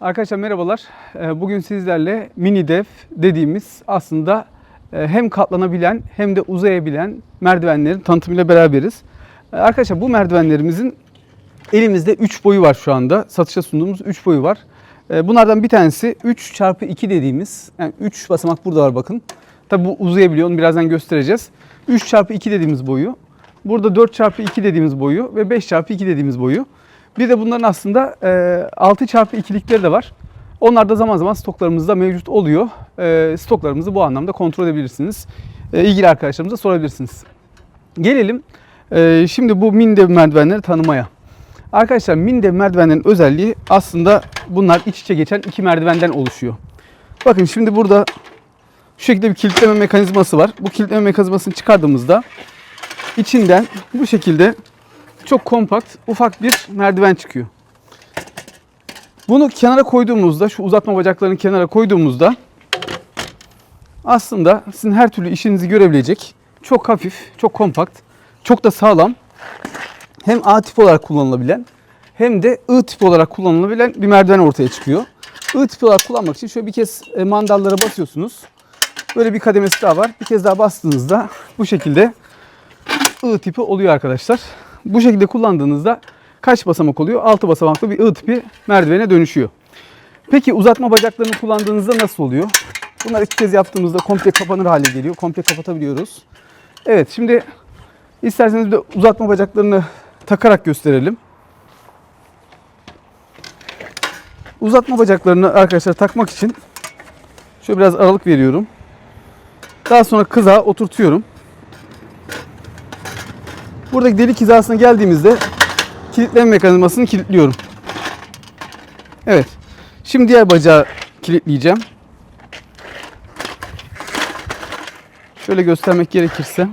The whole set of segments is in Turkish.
Arkadaşlar merhabalar. Ee, Bugün sizlerle mini dev dediğimiz aslında e, hem katlanabilen hem de uzayabilen merdivenlerin tanıtımıyla beraberiz. Ee, Arkadaşlar bu merdivenlerimizin elimizde 3 boyu var şu anda. Satışa sunduğumuz 3 boyu var. Ee, Bunlardan bir tanesi 3 çarpı 2 dediğimiz yani 3 basamak burada var bakın. Tabi bu uzayabiliyor onu birazdan göstereceğiz. 3 çarpı 2 dediğimiz boyu. Burada 4 çarpı 2 dediğimiz boyu ve 5 çarpı 2 dediğimiz boyu. Bir de bunların aslında e, 6 çarpı 2'likleri de var. Onlar da zaman zaman stoklarımızda mevcut oluyor. E, stoklarımızı bu anlamda kontrol edebilirsiniz. E, ilgili arkadaşlarımıza sorabilirsiniz. Gelelim e, şimdi bu Mindev merdivenleri tanımaya. Arkadaşlar Mindev merdivenlerin özelliği aslında bunlar iç içe geçen iki merdivenden oluşuyor. Bakın şimdi burada şu şekilde bir kilitleme mekanizması var. Bu kilitleme mekanizmasını çıkardığımızda içinden bu şekilde çok kompakt, ufak bir merdiven çıkıyor. Bunu kenara koyduğumuzda, şu uzatma bacaklarını kenara koyduğumuzda aslında sizin her türlü işinizi görebilecek çok hafif, çok kompakt, çok da sağlam hem A tip olarak kullanılabilen hem de I tip olarak kullanılabilen bir merdiven ortaya çıkıyor. I tip olarak kullanmak için şöyle bir kez e, mandallara basıyorsunuz. Böyle bir kademesi daha var. Bir kez daha bastığınızda bu şekilde I tipi oluyor arkadaşlar. Bu şekilde kullandığınızda kaç basamak oluyor? 6 basamaklı bir I tipi merdivene dönüşüyor. Peki uzatma bacaklarını kullandığınızda nasıl oluyor? Bunlar iki kez yaptığımızda komple kapanır hale geliyor. Komple kapatabiliyoruz. Evet şimdi isterseniz bir de uzatma bacaklarını takarak gösterelim. Uzatma bacaklarını arkadaşlar takmak için şöyle biraz aralık veriyorum. Daha sonra kıza oturtuyorum. Buradaki delik hizasına geldiğimizde kilitleme mekanizmasını kilitliyorum. Evet. Şimdi diğer bacağı kilitleyeceğim. Şöyle göstermek gerekirse.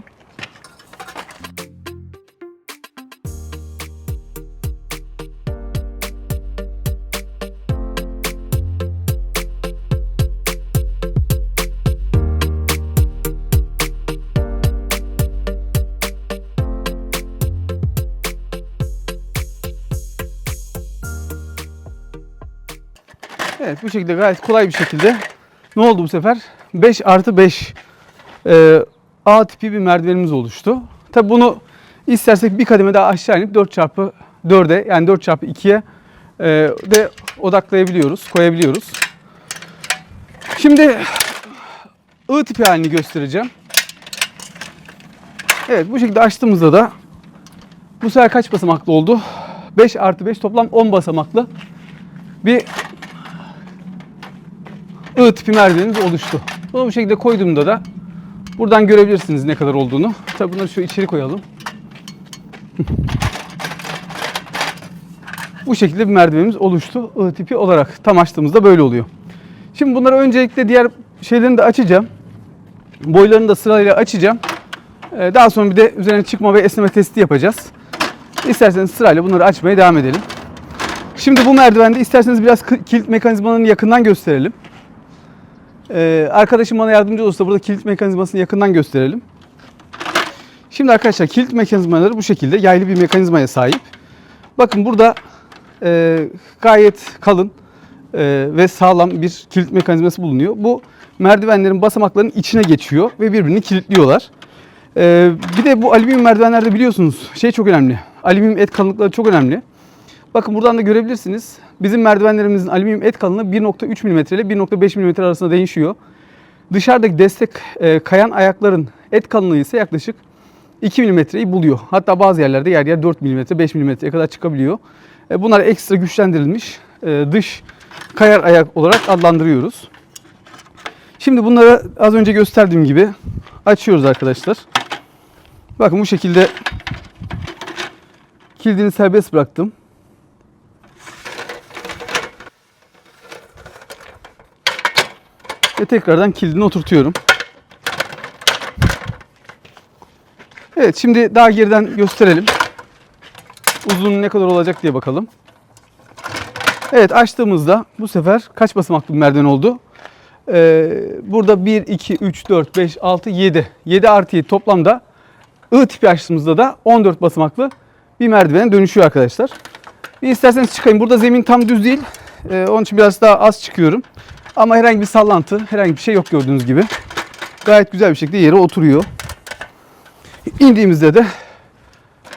Evet bu şekilde gayet kolay bir şekilde ne oldu bu sefer? 5 artı 5 e, A tipi bir merdivenimiz oluştu. Tabi bunu istersek bir kademe daha aşağı inip 4 çarpı 4'e yani 4 çarpı 2'ye e, de odaklayabiliyoruz, koyabiliyoruz. Şimdi I tipi halini göstereceğim. Evet bu şekilde açtığımızda da bu sefer kaç basamaklı oldu? 5 artı 5 toplam 10 basamaklı bir I tipi merdivenimiz oluştu. Bunu bu şekilde koyduğumda da buradan görebilirsiniz ne kadar olduğunu. Tabi bunları şu içeri koyalım. bu şekilde bir merdivenimiz oluştu I tipi olarak. Tam açtığımızda böyle oluyor. Şimdi bunları öncelikle diğer şeylerini de açacağım. Boylarını da sırayla açacağım. Ee, Daha sonra bir de üzerine çıkma ve esneme testi yapacağız. İsterseniz sırayla bunları açmaya devam edelim. Şimdi bu merdivende isterseniz biraz kilit mekanizmalarını yakından gösterelim. Ee, arkadaşım bana yardımcı olursa burada kilit mekanizmasını yakından gösterelim. Şimdi arkadaşlar kilit mekanizmaları bu şekilde yaylı bir mekanizmaya sahip. Bakın burada e, gayet kalın e, ve sağlam bir kilit mekanizması bulunuyor. Bu merdivenlerin basamaklarının içine geçiyor ve birbirini kilitliyorlar. E, bir de bu alüminyum merdivenlerde biliyorsunuz şey çok önemli. Alüminyum et kalınlıkları çok önemli. Bakın buradan da görebilirsiniz. Bizim merdivenlerimizin alüminyum et kalınlığı 1.3 mm ile 1.5 mm arasında değişiyor. Dışarıdaki destek e, kayan ayakların et kalınlığı ise yaklaşık 2 mm'yi buluyor. Hatta bazı yerlerde yer yer 4 mm, 5 mm'ye kadar çıkabiliyor. E, bunlar ekstra güçlendirilmiş e, dış kayar ayak olarak adlandırıyoruz. Şimdi bunları az önce gösterdiğim gibi açıyoruz arkadaşlar. Bakın bu şekilde kilidini serbest bıraktım. Ve tekrardan kilidini oturtuyorum. Evet şimdi daha geriden gösterelim. Uzunluğu ne kadar olacak diye bakalım. Evet açtığımızda bu sefer kaç basamaklı bir merdiven oldu? Ee, burada 1, 2, 3, 4, 5, 6, 7. 7 artı 7 toplamda I tipi açtığımızda da 14 basamaklı bir merdivene dönüşüyor arkadaşlar. Bir isterseniz çıkayım. Burada zemin tam düz değil. Ee, onun için biraz daha az çıkıyorum. Ama herhangi bir sallantı, herhangi bir şey yok gördüğünüz gibi. Gayet güzel bir şekilde yere oturuyor. İndiğimizde de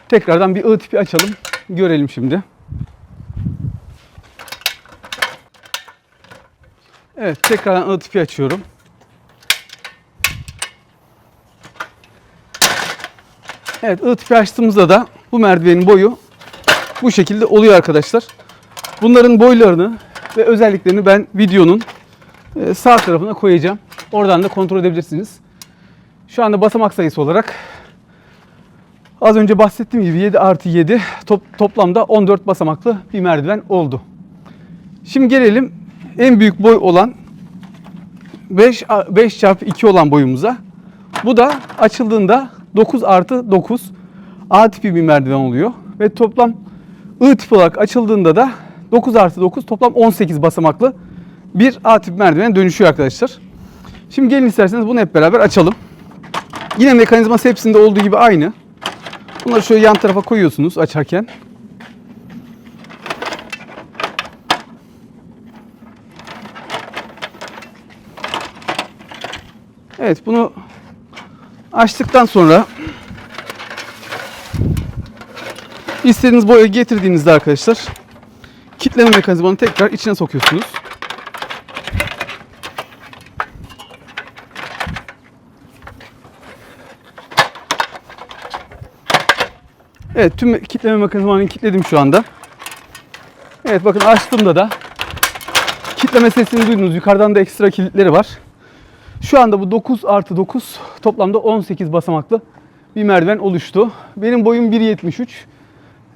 tekrardan bir I tipi açalım. Görelim şimdi. Evet tekrardan I tipi açıyorum. Evet I tipi açtığımızda da bu merdivenin boyu bu şekilde oluyor arkadaşlar. Bunların boylarını ve özelliklerini ben videonun sağ tarafına koyacağım. Oradan da kontrol edebilirsiniz. Şu anda basamak sayısı olarak az önce bahsettiğim gibi 7 artı 7 top, toplamda 14 basamaklı bir merdiven oldu. Şimdi gelelim en büyük boy olan 5, 5 çarpı 2 olan boyumuza. Bu da açıldığında 9 artı 9 A tipi bir merdiven oluyor. Ve toplam I tipi olarak açıldığında da 9 artı 9 toplam 18 basamaklı bir A tipi merdivene dönüşüyor arkadaşlar. Şimdi gelin isterseniz bunu hep beraber açalım. Yine mekanizması hepsinde olduğu gibi aynı. Bunları şöyle yan tarafa koyuyorsunuz açarken. Evet bunu açtıktan sonra istediğiniz boya getirdiğinizde arkadaşlar kitleme mekanizmanı tekrar içine sokuyorsunuz. Evet tüm kitleme mekanizmanı kilitledim şu anda. Evet bakın açtığımda da kitleme sesini duydunuz. Yukarıdan da ekstra kilitleri var. Şu anda bu 9 artı 9 toplamda 18 basamaklı bir merdiven oluştu. Benim boyum 1.73.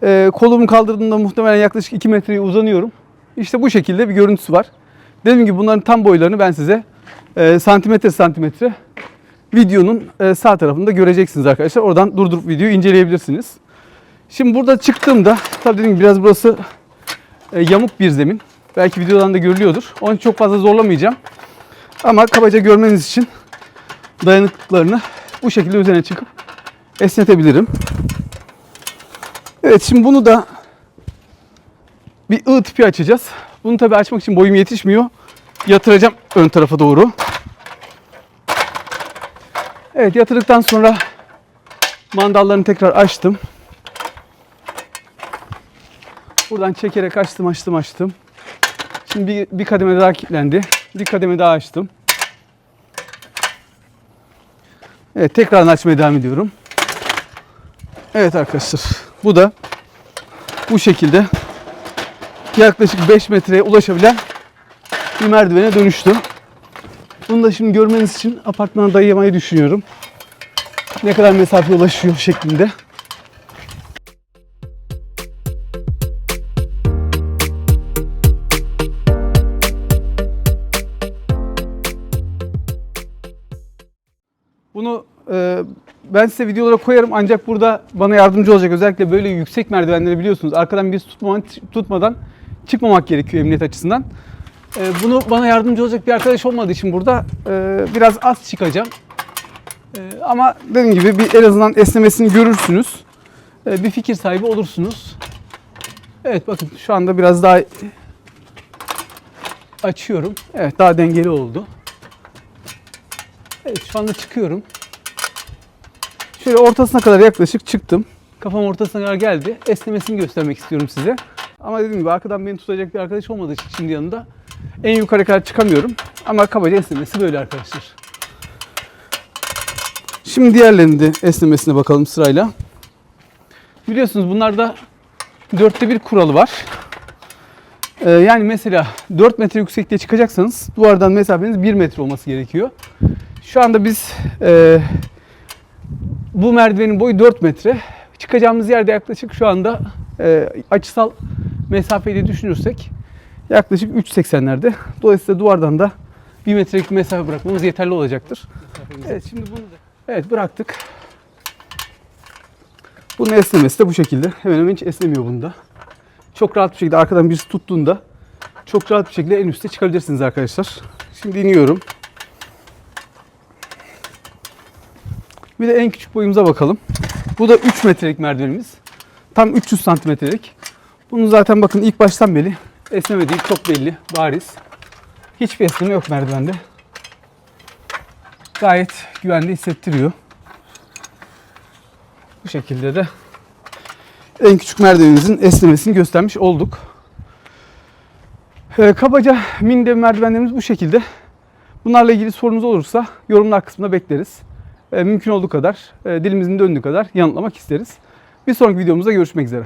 Ee, kolumu kaldırdığımda muhtemelen yaklaşık 2 metreye uzanıyorum. İşte bu şekilde bir görüntüsü var. Dediğim gibi bunların tam boylarını ben size e, santimetre santimetre videonun e, sağ tarafında göreceksiniz arkadaşlar. Oradan durdurup videoyu inceleyebilirsiniz. Şimdi burada çıktığımda tabii gibi biraz burası e, yamuk bir zemin. Belki videodan da görülüyordur. İçin çok fazla zorlamayacağım. Ama kabaca görmeniz için dayanıklıklarını bu şekilde üzerine çıkıp esnetebilirim. Evet şimdi bunu da bir I tipi açacağız. Bunu tabii açmak için boyum yetişmiyor. Yatıracağım ön tarafa doğru. Evet yatırdıktan sonra mandallarını tekrar açtım. Buradan çekerek açtım açtım açtım. Şimdi bir, bir kademe daha kilitlendi. Bir kademe daha açtım. Evet tekrardan açmaya devam ediyorum. Evet arkadaşlar bu da bu şekilde yaklaşık 5 metreye ulaşabilen bir merdivene dönüştü. Bunu da şimdi görmeniz için apartmana dayamayı düşünüyorum. Ne kadar mesafe ulaşıyor şeklinde. Bunu e, ben size videolara koyarım ancak burada bana yardımcı olacak. Özellikle böyle yüksek merdivenleri biliyorsunuz. Arkadan birisi tutmadan, tutmadan çıkmamak gerekiyor emniyet açısından. E, bunu bana yardımcı olacak bir arkadaş olmadığı için burada e, biraz az çıkacağım. E, ama dediğim gibi bir en azından esnemesini görürsünüz. E, bir fikir sahibi olursunuz. Evet bakın şu anda biraz daha açıyorum. Evet daha dengeli oldu. Evet şu anda çıkıyorum. Şöyle ortasına kadar yaklaşık çıktım. Kafam ortasına kadar geldi. Esnemesini göstermek istiyorum size. Ama dediğim gibi arkadan beni tutacak bir arkadaş olmadığı için şimdi yanında en yukarı kadar çıkamıyorum. Ama kabaca esnemesi böyle arkadaşlar. Şimdi diğerlerinin de esnemesine bakalım sırayla. Biliyorsunuz bunlarda dörtte bir kuralı var. Ee, yani mesela 4 metre yüksekliğe çıkacaksanız duvardan mesafeniz 1 metre olması gerekiyor. Şu anda biz e, bu merdivenin boyu 4 metre. Çıkacağımız yerde yaklaşık şu anda e, açısal mesafeyi de düşünürsek yaklaşık 3.80'lerde. Dolayısıyla duvardan da 1 metrelik bir mesafe bırakmamız yeterli olacaktır. Evet şimdi bunu da evet bıraktık. Bunun esnemesi de bu şekilde. Hemen hemen hiç esnemiyor bunda. Çok rahat bir şekilde arkadan birisi tuttuğunda çok rahat bir şekilde en üste çıkabilirsiniz arkadaşlar. Şimdi iniyorum. Bir de en küçük boyumuza bakalım. Bu da 3 metrelik merdivenimiz. Tam 300 santimetrelik. Bunu zaten bakın ilk baştan beri Esneme değil çok belli, bariz. Hiçbir esneme yok merdivende. Gayet güvende hissettiriyor. Bu şekilde de en küçük merdivenimizin esnemesini göstermiş olduk. Ee, kabaca mini dev merdivenlerimiz bu şekilde. Bunlarla ilgili sorunuz olursa yorumlar kısmında bekleriz. Ee, mümkün olduğu kadar, e, dilimizin döndüğü kadar yanıtlamak isteriz. Bir sonraki videomuzda görüşmek üzere.